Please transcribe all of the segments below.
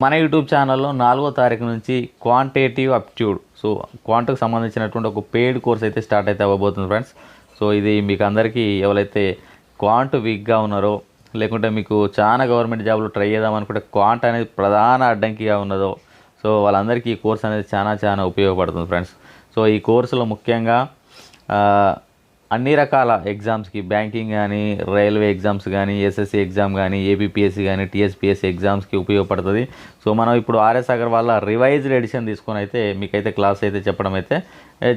మన యూట్యూబ్ ఛానల్లో నాలుగో తారీఖు నుంచి క్వాంటేటివ్ అప్ట్యూడ్ సో క్వాంట్కి సంబంధించినటువంటి ఒక పెయిడ్ కోర్స్ అయితే స్టార్ట్ అయితే అవ్వబోతుంది ఫ్రెండ్స్ సో ఇది మీకు అందరికీ ఎవరైతే క్వాంట్ వీక్గా ఉన్నారో లేకుంటే మీకు చాలా గవర్నమెంట్ జాబ్లు ట్రై చేద్దాం అనుకుంటే క్వాంట్ అనేది ప్రధాన అడ్డంకిగా ఉన్నదో సో వాళ్ళందరికీ ఈ కోర్స్ అనేది చాలా చాలా ఉపయోగపడుతుంది ఫ్రెండ్స్ సో ఈ కోర్సులో ముఖ్యంగా అన్ని రకాల ఎగ్జామ్స్కి బ్యాంకింగ్ కానీ రైల్వే ఎగ్జామ్స్ కానీ ఎస్ఎస్సి ఎగ్జామ్ కానీ ఏపీఎస్సి కానీ టీఎస్పీఎస్సి ఎగ్జామ్స్కి ఉపయోగపడుతుంది. సో మనం ఇప్పుడు ఆర్ఎస్ అగర్వాల్ రివైజ్డ్ ఎడిషన్ తీసుకొని అయితే మీకైతే క్లాస్ అయితే చెప్పడం అయితే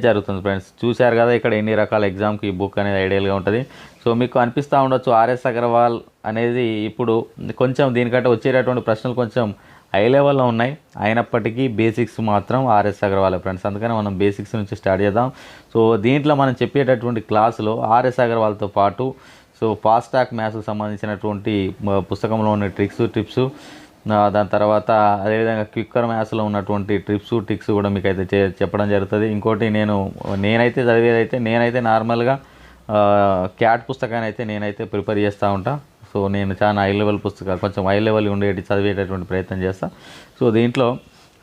జరుగుతుంది ఫ్రెండ్స్. చూశారు కదా ఇక్కడ ఎన్ని రకాల ఎగ్జామ్కి ఈ బుక్ అనేది ఐడియల్గా ఉంటుంది. సో మీకు అనిపిస్తూ ఉండొచ్చు ఆర్ఎస్ అగర్వాల్ అనేది ఇప్పుడు కొంచెం దీనికంటే వచ్చేటటువంటి ప్రశ్నలు కొంచెం హై లెవెల్లో ఉన్నాయి. అయినప్పటికీ బేసిక్స్ మాత్రం ఆర్ఎస్ అగర్వాల్ ఫ్రెండ్స్. అందుకని మనం బేసిక్స్ నుంచి స్టార్ట్ చేద్దాం. సో దీంట్లో మనం చెప్పేటటువంటి క్లాసులో ఆర్ఎస్ అగర్వాల్తో పాటు సో ఫాస్ట్ ట్రాక్ మ్యాథ్స్కి సంబంధించినటువంటి పుస్తకంలో ఉన్న ట్రిక్స్ టిప్స్ దాని తర్వాత అదేవిధంగా క్విక్కర్ మ్యాథ్స్లో ఉన్నటువంటి ట్రిప్స్ టిక్స్ కూడా మీకు అయితే చే- చెప్పడం జరుగుతుంది. ఇంకోటి నేను నేనైతే చదివేదైతే నేనైతే నార్మల్గా క్యాట్ పుస్తకాన్ని అయితే నేనైతే ప్రిపేర్ చేస్తూ ఉంటా. సో నేను చాలా హై లెవెల్ పుస్తకాలు కొంచెం హై లెవెల్ ఉండేటి చదివేటటువంటి ప్రయత్నం చేస్తాను సో దీంట్లో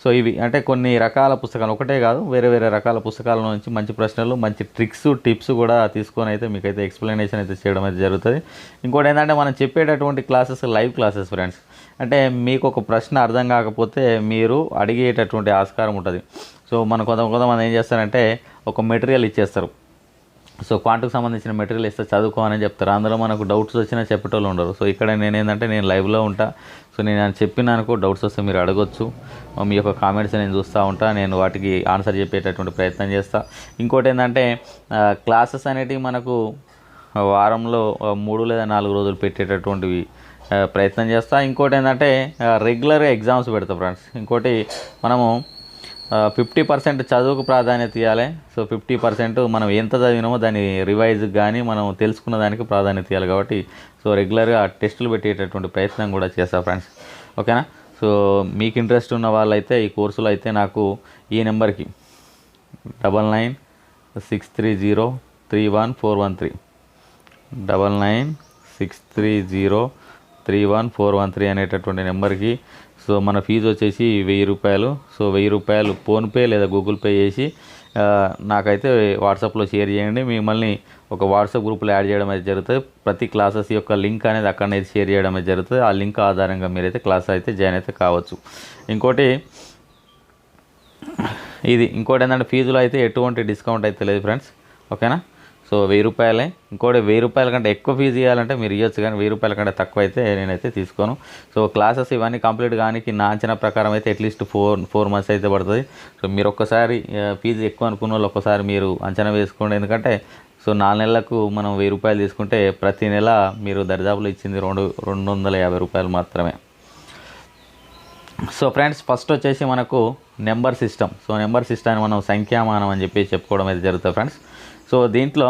సో ఇవి అంటే కొన్ని రకాల పుస్తకాలు ఒకటే కాదు వేరే వేరే రకాల పుస్తకాల నుంచి మంచి ప్రశ్నలు మంచి ట్రిక్స్ టిప్స్ కూడా తీసుకొని అయితే మీకైతే ఎక్స్ప్లెనేషన్ అయితే చేయడం అయితే జరుగుతుంది. ఇంకోటి ఏంటంటే మనం చెప్పేటటువంటి క్లాసెస్ లైవ్ క్లాసెస్ ఫ్రెండ్స్ అంటే మీకు ఒక ప్రశ్న అర్థం కాకపోతే మీరు అడిగేటటువంటి ఆస్కారం ఉంటుంది. సో మన కొంత కొంతమంది ఏం చేస్తారంటే ఒక మెటీరియల్ ఇచ్చేస్తారు. సో క్వాంట్కి సంబంధించిన మెటీరియల్ ఇస్తే చదువుకో అని చెప్తారు. అందులో మనకు డౌట్స్ వచ్చినా చెప్పేటోళ్ళు ఉండరు. సో ఇక్కడ నేను ఏంటంటే నేను లైవ్లో ఉంటా. సో నేను అని చెప్పిన అనుకో డౌట్స్ వస్తే మీరు అడగొచ్చు. మీ యొక్క కామెంట్స్ నేను చూస్తూ ఉంటా. నేను వాటికి ఆన్సర్ చెప్పేటటువంటి ప్రయత్నం చేస్తా. ఇంకోటి ఏంటంటే క్లాసెస్ అనేటివి మనకు వారంలో మూడు లేదా నాలుగు రోజులు పెట్టేటటువంటివి ప్రయత్నం చేస్తా. ఇంకోటి ఏంటంటే రెగ్యులర్గా ఎగ్జామ్స్ పెడతా ఫ్రెండ్స్. ఇంకోటి మనము ఫిఫ్టీ పర్సెంట్ చదువుకు ప్రాధాన్యత ఇవ్వాలి సో ఫిఫ్టీ పర్సెంట్ మనం ఎంత చదివినామో దాని రివైజ్ కానీ మనం తెలుసుకున్న దానికి ప్రాధాన్యత ఇవ్వాలి కాబట్టి సో రెగ్యులర్గా టెస్టులు పెట్టేటటువంటి ప్రయత్నం కూడా చేస్తా ఫ్రెండ్స్ ఓకేనా సో మీకు ఇంట్రెస్ట్ ఉన్న వాళ్ళైతే ఈ కోర్సులో అయితే నాకు ఈ నెంబర్కి double nine six three zero three one four one three double nine six three zero three one four one three అనేటటువంటి నెంబర్కి సో మన ఫీజు వచ్చేసి వెయ్యి రూపాయలు. సో వెయ్యి రూపాయలు ఫోన్పే లేదా గూగుల్ పే చేసి నాకైతే వాట్సాప్లో షేర్ చేయండి. మిమ్మల్ని ఒక వాట్సాప్ గ్రూప్లో యాడ్ చేయడం అయితే జరుగుతుంది. ప్రతి క్లాసెస్ యొక్క లింక్ అనేది అక్కడనే షేర్ చేయడం అయితే జరుగుతుంది. ఆ లింక్ ఆధారంగా మీరైతే క్లాస్ అయితే జాయిన్ అయితే కావచ్చు. ఇంకోటి ఇది ఇంకోటి ఏంటంటే ఫీజులో అయితే ఎటువంటి డిస్కౌంట్ అయితే లేదు ఫ్రెండ్స్. ఓకేనా? సో వెయ్యి రూపాయలే. ఇంకోటి వెయ్యి రూపాయల కంటే ఎక్కువ ఫీజు ఇవ్వాలంటే మీరు ఇవ్వచ్చు కానీ వెయ్యి రూపాయల కంటే తక్కువ అయితే నేనైతే తీసుకోను. సో క్లాసెస్ ఇవన్నీ కంప్లీట్ కానీ నా అంచనా ప్రకారం అయితే అట్లీస్ట్ ఫోర్ ఫోర్ మంత్స్ అయితే పడుతుంది. సో మీరు ఒక్కసారి ఫీజు ఎక్కువ అనుకున్న వాళ్ళు ఒక్కసారి మీరు అంచనా వేసుకోండి. ఎందుకంటే సో నాలుగు నెలలకు మనం వెయ్యి రూపాయలు తీసుకుంటే ప్రతి నెల మీరు దరిదాపులో ఇచ్చింది రెండు రెండు వందల యాభై రూపాయలు మాత్రమే. సో ఫ్రెండ్స్ ఫస్ట్ వచ్చేసి మనకు number system so number system మనం సంఖ్యామానం అని చెప్పి చెప్పుకోవడం అయితే జరుగుతుంది ఫ్రెండ్స్. సో దీంట్లో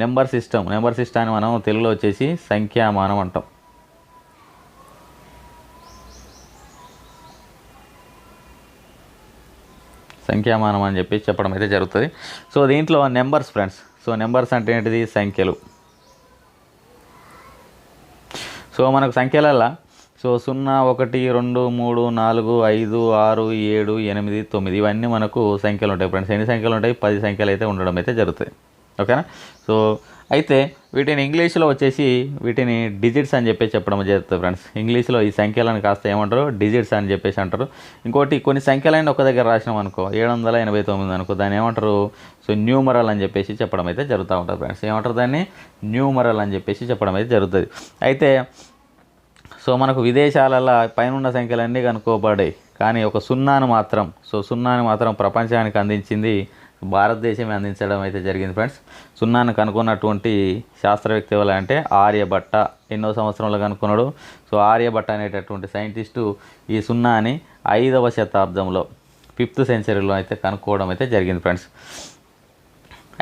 నెంబర్ సిస్టమ్ నెంబర్ సిస్టాన్ని మనం తెలుగులో వచ్చేసి సంఖ్యామానం అంటాం. సంఖ్యామానం అని చెప్పి చెప్పడం అయితే జరుగుతుంది. సో దీంట్లో నెంబర్స్ ఫ్రెండ్స్ సో నెంబర్స్ అంటే ఏంటిది? సంఖ్యలు. సో మనకు సంఖ్యలల్లా సో సున్నా ఒకటి రెండు మూడు నాలుగు ఐదు ఆరు ఏడు ఎనిమిది తొమ్మిది ఇవన్నీ మనకు సంఖ్యలు ఉంటాయి ఫ్రెండ్స్. ఎన్ని సంఖ్యలు ఉంటాయి? పది సంఖ్యలు అయితే ఉండడం అయితే జరుగుతాయి ఓకేనా? సో అయితే వీటిని ఇంగ్లీష్లో వచ్చేసి వీటిని డిజిట్స్ అని చెప్పేసి చెప్పడం జరుగుతుంది ఫ్రెండ్స్. ఇంగ్లీష్లో ఈ సంఖ్యలను కాస్త ఏమంటారు? డిజిట్స్ అని చెప్పేసి అంటారు. ఇంకోటి కొన్ని సంఖ్యలైన ఒక దగ్గర రాసినాం అనుకో ఏడు వందల ఎనభై తొమ్మిది అనుకో దాన్ని ఏమంటారు? సో న్యూమరల్ అని చెప్పేసి చెప్పడం అయితే జరుగుతూ ఉంటుంది ఫ్రెండ్స్. ఏమంటారు దాన్ని? న్యూమరల్ అని చెప్పేసి చెప్పడం అయితే జరుగుతుంది. అయితే సో మనకు విదేశాలలో పైన సంఖ్యలన్నీ కనుక్కోబడ్డాయి. కానీ ఒక సున్నాను మాత్రం సో సున్నాను మాత్రం ప్రపంచానికి అందించింది భారతదేశమే అందించడం అయితే జరిగింది ఫ్రెండ్స్. సున్నాను కనుక్కున్నటువంటి శాస్త్రవేత్త ఎవరు అంటే ఆర్యభట్ట ఎన్నో సంవత్సరంలో కనుక్కున్నాడు. సో ఆర్యభట్ట అనేటటువంటి సైంటిస్టు ఈ సున్నాని ఐదవ శతాబ్దంలో ఫిఫ్త్ సెంచరీలో అయితే కనుక్కోవడం అయితే జరిగింది ఫ్రెండ్స్.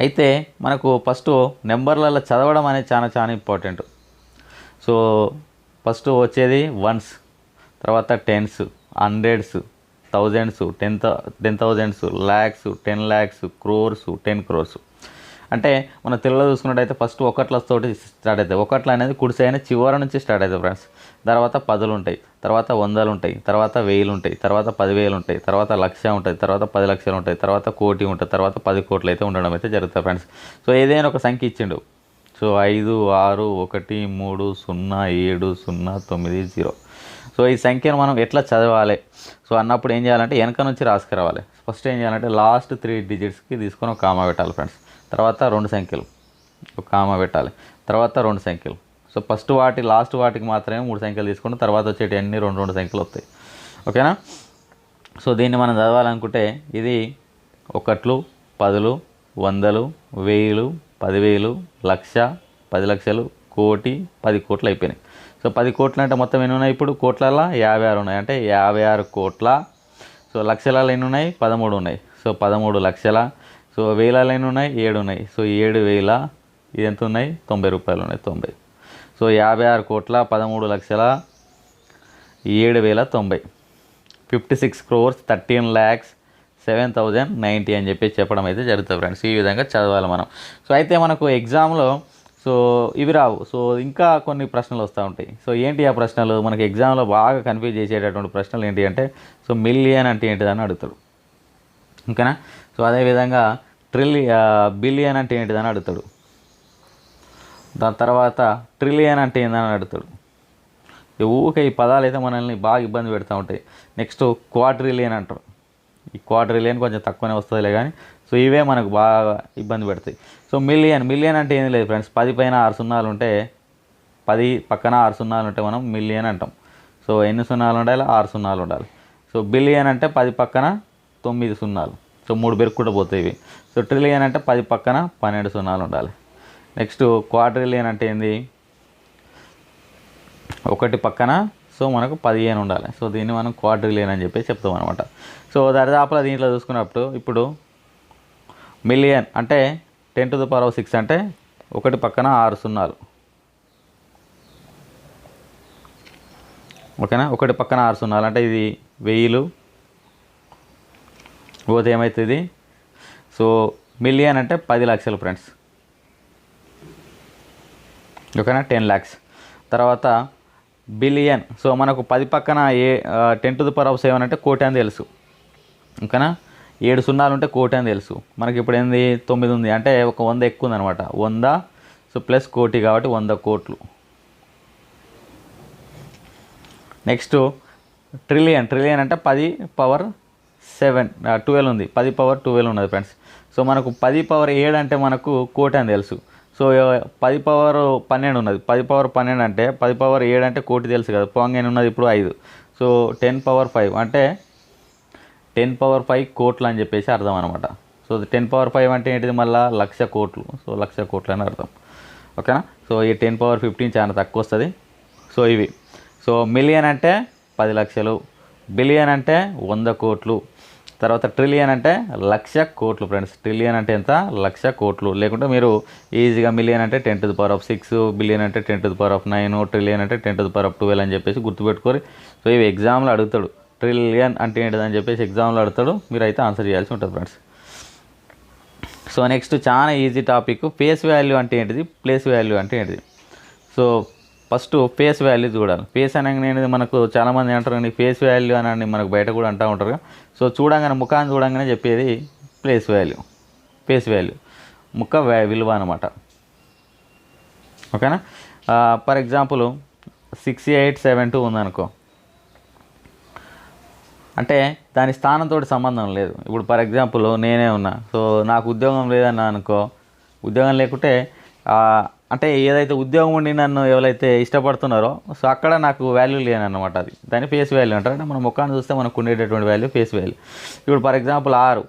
అయితే మనకు ఫస్ట్ నెంబర్లలో చదవడం అనేది చాలా చాలా ఇంపార్టెంట్. సో ఫస్ట్ వచ్చేది వన్స్ తర్వాత tens hundreds thousands ten ten thousands lakhs ten lakhs crores ten crores అంటే మన తెలుగులో చూసుకున్నట్టయితే ఫస్ట్ ఒకట్లతోటి స్టార్ట్ అవుతాయి ఒకట్ల అనేది కుడిసే అయిన చివరి నుంచి స్టార్ట్ అవుతాయి ఫ్రెండ్స్ తర్వాత పదులు ఉంటాయి తర్వాత వందలు ఉంటాయి తర్వాత వేలు ఉంటాయి తర్వాత పదివేలు ఉంటాయి తర్వాత లక్ష ఉంటుంది తర్వాత పది లక్షలు ఉంటాయి తర్వాత కోటి ఉంటుంది తర్వాత పది కోట్లు అయితే ఉండడం అయితే జరుగుతుంది ఫ్రెండ్స్ సో ఏదైనా ఒక సంఖ్య ఇచ్చిండు. సో ఐదు ఆరు ఒకటి మూడు సున్నా ఏడు సున్నా తొమ్మిది జీరో. సో ఈ సంఖ్యను మనం ఎట్లా చదవాలి? సో అన్నప్పుడు ఏం చేయాలంటే వెనక నుంచి రాసుకురావాలి. ఫస్ట్ ఏం చేయాలంటే లాస్ట్ త్రీ డిజిట్స్కి తీసుకొని ఒక కామా పెట్టాలి ఫ్రెండ్స్. తర్వాత రెండు సంఖ్యలు. ఒక కామా పెట్టాలి. తర్వాత రెండు సంఖ్యలు. సో ఫస్ట్ వాటి లాస్ట్ వాటికి మాత్రమే మూడు సంఖ్యలు తీసుకుంటే తర్వాత వచ్చేటి అన్ని రెండు రెండు సంఖ్యలు వస్తాయి. ఓకేనా? సో దీన్ని మనం చదవాలనుకుంటే ఇది ఒకట్లు పదులు వందలు వేలు పదివేలు లక్ష పది లక్షలు కోటి పది కోట్లు అయిపోయినాయి. సో పది కోట్లు అంటే మొత్తం ఎన్ని ఉన్నాయి ఇప్పుడు? కోట్లలో యాభై ఆరు ఉన్నాయి. అంటే యాభై ఆరు కోట్ల సో లక్షలలో ఎన్ని ఉన్నాయి? పదమూడు ఉన్నాయి. సో పదమూడు లక్షల సో వేలలో ఎన్ని ఉన్నాయి? ఏడు ఉన్నాయి. సో ఏడు వేల ఇది ఎంత ఉన్నాయి? తొంభై రూపాయలు ఉన్నాయి తొంభై. సో యాభై ఆరు కోట్ల పదమూడు లక్షల ఏడు వేల తొంభై. Fifty six crores thirteen lakhs seven thousand ninety అని చెప్పి చెప్పడం అయితే జరుగుతుంది ఫ్రెండ్స్. ఈ విధంగా చదవాలి మనం. సో అయితే మనకు ఎగ్జామ్లో సో ఇవి రావు. సో ఇంకా కొన్ని ప్రశ్నలు వస్తూ ఉంటాయి. సో ఏంటి ఆ ప్రశ్నలు? మనకి ఎగ్జామ్లో బాగా కన్ఫ్యూజ్ చేసేటటువంటి ప్రశ్నలు ఏంటి అంటే సో మిలియన్ అంటే ఏంటిదని అడుగుతాడు ఓకేనా? సో అదేవిధంగా ట్రిలి బిలియన్ అంటే ఏంటిదని అడుగుతాడు. దాని తర్వాత ట్రిలియన్ అంటే ఏందని అడుగుతాడు. ఈ ఊరికే ఈ పదాలు అయితే మనల్ని బాగా ఇబ్బంది పెడతా ఉంటాయి. నెక్స్ట్ క్వాడ్రిలియన్ అంటారు. ఈ క్వాడ్రిలియన్ కొంచెం తక్కువనే వస్తుందిలే కానీ సో ఇవే మనకు బాగా ఇబ్బంది పెడతాయి. సో మిలియన్ మిలియన్ అంటే ఏం లేదు ఫ్రెండ్స్ పది పైన ఆరు సున్నాలు ఉంటే పది పక్కన ఆరు సున్నాలు ఉంటే మనం మిలియన్ అంటాం. సో ఎన్ని సున్నాలు ఉండాలి? ఆరు సున్నాలు ఉండాలి. సో బిలియన్ అంటే పది పక్కన తొమ్మిది సున్నాలు. సో మూడు బెరుక్కుంటూ పోతాయి ఇవి. సో ట్రిలియన్ అంటే పది పక్కన పన్నెండు సున్నాలు ఉండాలి. నెక్స్ట్ క్వార్ట్రిలియన్ అంటే ఏంది? ఒకటి పక్కన సో మనకు పదిహేను ఉండాలి. సో దీన్ని మనం క్వాడ్రిలియన్ అని చెప్పి చెప్తాం అనమాట సో దరిదాపుల దీంట్లో చూసుకున్నప్పుడు ఇప్పుడు మిలియన్ అంటే ten to the power of six అంటే ఒకటి పక్కన ఆరు సున్నాలు. ఓకేనా? ఒకటి పక్కన ఆరు సున్నాలు. అంటే ఇది వెయ్యిలు పోతే ఏమవుతుంది సో మిలియన్ అంటే పది లక్షలు ఫ్రెండ్స్ ఓకేనా? టెన్ ల్యాక్స్ తర్వాత బిలియన్. సో మనకు పది పక్కన ఏ ten to the power of seven అంటే కోటి అని తెలుసు. ఓకేనా? ఏడు సున్నాలు ఉంటే కోటి అని తెలుసు. మనకి ఇప్పుడు ఏంది? తొమ్మిది ఉంది. అంటే ఒక వంద ఎక్కువ ఉందనమాట వంద సో ప్లస్ కోటి కాబట్టి వంద కోట్లు. Next trillion. ట్రిలియన్ అంటే పది పవర్ సెవెన్ ట్వెల్వ్ ఉంది. పది పవర్ ట్వెల్వ్ ఉన్నది ఫ్రెండ్స్. సో మనకు పది పవర్ ఏడు అంటే మనకు కోటి అని తెలుసు. సో పది పవర్ పన్నెండు ఉన్నది. పది పవర్ పన్నెండు అంటే పది పవర్ ఏడు అంటే కోటి తెలుసు కదా. పోంగేని ఉన్నది? ఇప్పుడు ఐదు. So ten power five. అంటే టెన్ పవర్ ఫైవ్ కోట్లు అని చెప్పేసి అర్థం అనమాట సో టెన్ పవర్ ఫైవ్ అంటే ఏంటిది మళ్ళీ? లక్ష కోట్లు. సో లక్ష కోట్లు అని అర్థం. ఓకేనా? సో ఈ టెన్ పవర్ ఫిఫ్టీన్ చాలా తక్కువ వస్తుంది. సో ఇవి. సో మిలియన్ అంటే పది లక్షలు. బిలియన్ అంటే వంద కోట్లు. తర్వాత ట్రిలియన్ అంటే లక్ష కోట్లు ఫ్రెండ్స్ ట్రిలియన్ అంటే ఎంత? లక్ష కోట్లు. లేకుంటే మీరు ఈజీగా మిలియన్ అంటే ten to the power of six billion అంటే ten to the power of nine trillion అంటే ten to the power of twelve అని చెప్పేసి గుర్తుపెట్టుకోరు. సో ఇవి ఎగ్జామ్లో అడుగుతాడు. ట్రిలియన్ అంటే ఏంటిదని చెప్పేసి ఎగ్జామ్లో అడుగుతాడు. మీరు అయితే ఆన్సర్ చేయాల్సి ఉంటుంది ఫ్రెండ్స్ సో నెక్స్ట్ చాలా ఈజీ టాపిక్ ఫేస్ వాల్యూ అంటే ఏంటిది? ప్లేస్ వాల్యూ అంటే ఏంటిది? సో ఫస్ట్ ఫేస్ వాల్యూ చూడాలి ఫేస్ అనగానే మనకు చాలామంది అంటారు కానీ ఫేస్ వాల్యూ అని మనకు బయట కూడా అంటూ ఉంటారు సో చూడంగానే ముఖాన్ని చూడంగానే చెప్పేది ప్లేస్ వాల్యూ ఫేస్ వాల్యూ ముఖ విలువ అనమాట ఓకేనా? For example six eight seven two ఉందనుకో. అంటే దాని స్థానంతో సంబంధం లేదు. ఇప్పుడు ఫర్ ఎగ్జాంపుల్ నేనే ఉన్నా. సో నాకు ఉద్యోగం లేదన్నా అనుకో ఉద్యోగం లేకుంటే అంటే ఏదైతే ఉద్యోగం ఉండి నన్ను ఎవరైతే ఇష్టపడుతున్నారో సో అక్కడ నాకు వాల్యూ లేనమాట అది. దాని ఫేస్ వాల్యూ అంటారు. అంటే మన ముఖాన్ని చూస్తే మనకు ఉండేటటువంటి వాల్యూ ఫేస్ వాల్యూ ఇప్పుడు ఫర్ ఎగ్జాంపుల్ ఆరు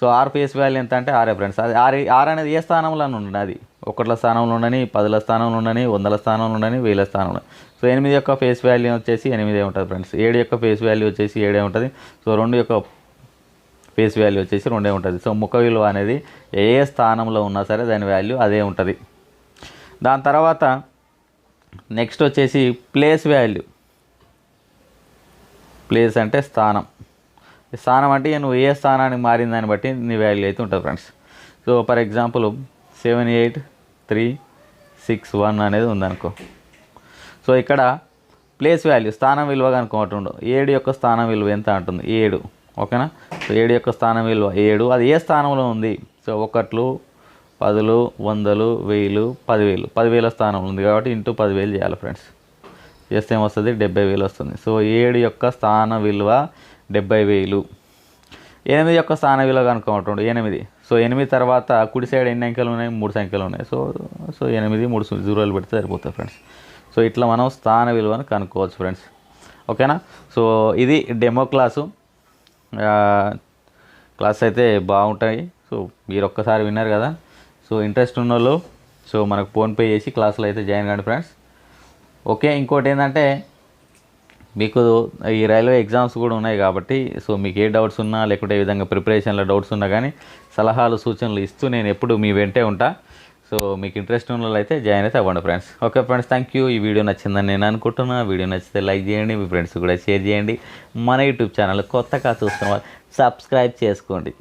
సో ఆరు ఫేస్ వాల్యూ ఎంత అంటే ఆరే ఫ్రెండ్స్ అది ఆరు ఆరు అనేది ఏ స్థానంలో ఉండండి అది. ఒకట్ల స్థానంలో ఉండని పదుల స్థానంలో ఉండని వందల స్థానంలో ఉండని వేల స్థానంలో సో ఎనిమిది యొక్క ఫేస్ వాల్యూ వచ్చేసి ఎనిమిదే ఉంటుంది ఫ్రెండ్స్ ఏడు యొక్క ఫేస్ వాల్యూ వచ్చేసి ఏడే ఉంటుంది. సో రెండు యొక్క ఫేస్ వాల్యూ వచ్చేసి రెండే ఉంటుంది. సో ముఖ విలువ అనేది ఏ ఏ స్థానంలో ఉన్నా సరే దాని వాల్యూ అదే ఉంటుంది. దాని తర్వాత నెక్స్ట్ వచ్చేసి ప్లేస్ వాల్యూ. ప్లేస్ అంటే స్థానం. స్థానం అంటే నువ్వు ఏ స్థానానికి మారిన దాన్ని బట్టి నీ వాల్యూ అయితే ఉంటుంది friends. So for example seven eight three six one అనేది ఉందనుకో. సో ఇక్కడ ప్లేస్ వాల్యూ స్థానం విలువ కనుక్కోమంటుండు ఏడు యొక్క స్థానం విలువ ఎంత అంటుంది? ఏడు. ఓకేనా? సో ఏడు యొక్క స్థానం విలువ ఏడు. అది ఏ స్థానంలో ఉంది? సో ఒకట్లు పదులు వందలు వెయ్యిలు పదివేలు. పదివేల స్థానంలో ఉంది కాబట్టి ఇంటూ పదివేలు చేయాలి ఫ్రెండ్స్. చేస్తే ఏమొస్తుంది? డెబ్బై వేలు వస్తుంది. సో ఏడు యొక్క స్థాన విలువ డెబ్బై వేలు. ఎనిమిది యొక్క స్థాన విలువ కనుక్కోమంటుండు ఎనిమిది. సో ఎనిమిది తర్వాత కుడి సైడ్ ఎన్ని అంకెలు ఉన్నాయి? మూడు సంఖ్యలు ఉన్నాయి. సో సో ఎనిమిది మూడు జీరోలు పెడితే సరిపోతాయి ఫ్రెండ్స్. సో ఇట్లా మనం స్థాన విలువను కనుక్కోవచ్చు ఫ్రెండ్స్. ఓకేనా? సో ఇది డెమో క్లాసు. క్లాస్ అయితే బాగుంటాయి. సో మీరు ఒక్కసారి విన్నారు కదా? సో ఇంట్రెస్ట్ ఉన్న వాళ్ళు సో మనకు ఫోన్పే చేసి క్లాసులో అయితే జాయిన్ కండి ఫ్రెండ్స్. ఓకే ఇంకోటి ఏంటంటే మీకు ఈ రైల్వే ఎగ్జామ్స్ కూడా ఉన్నాయి కాబట్టి సో మీకు ఏ డౌట్స్ ఉన్నా లేకుంటే ఏ విధంగా ప్రిపరేషన్లో డౌట్స్ ఉన్నా కానీ సలహాలు సూచనలు ఇస్తూ నేను ఎప్పుడు మీ వెంటే ఉంటా. సో మీకు ఇంట్రెస్ట్ ఉన్న వాళ్ళు అయితే జాయిన్ అయితే అవ్వండి friends. Okay friends thank you. ఈ వీడియో నచ్చిందని నేను అనుకుంటున్నా. వీడియో నచ్చితే లైక్ చేయండి మీ ఫ్రెండ్స్ కూడా షేర్ చేయండి. మన యూట్యూబ్ ఛానల్ కొత్తగా చూస్తున్న వాళ్ళు సబ్స్క్రైబ్ చేసుకోండి.